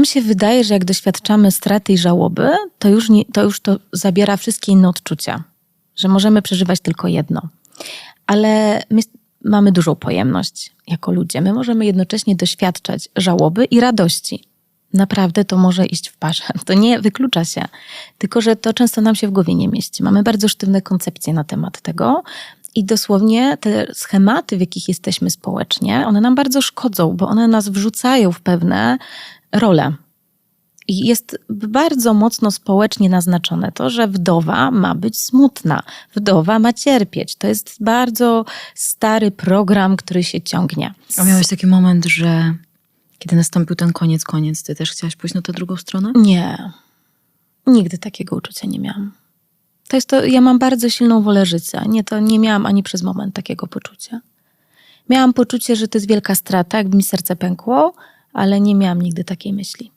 Nam się wydaje, że jak doświadczamy straty i żałoby, to już, nie, to już to zabiera wszystkie inne odczucia, że możemy przeżywać tylko jedno. Ale my mamy dużą pojemność jako ludzie. My możemy jednocześnie doświadczać żałoby i radości. Naprawdę to może iść w parze. To nie wyklucza się. Tylko, że to często nam się w głowie nie mieści. Mamy bardzo sztywne koncepcje na temat tego. I dosłownie te schematy, w jakich jesteśmy społecznie, one nam bardzo szkodzą, bo one nas wrzucają w pewne role. I jest bardzo mocno społecznie naznaczone to, że wdowa ma być smutna, wdowa ma cierpieć. To jest bardzo stary program, który się ciągnie. A miałeś taki moment, że kiedy nastąpił ten koniec, koniec, ty też chciałaś pójść na tę drugą stronę? Nie. Nigdy takiego uczucia nie miałam. To jest to, ja mam bardzo silną wolę życia. Nie, to nie miałam ani przez moment takiego poczucia. Miałam poczucie, że to jest wielka strata, jakby mi serce pękło, ale nie miałam nigdy takiej myśli.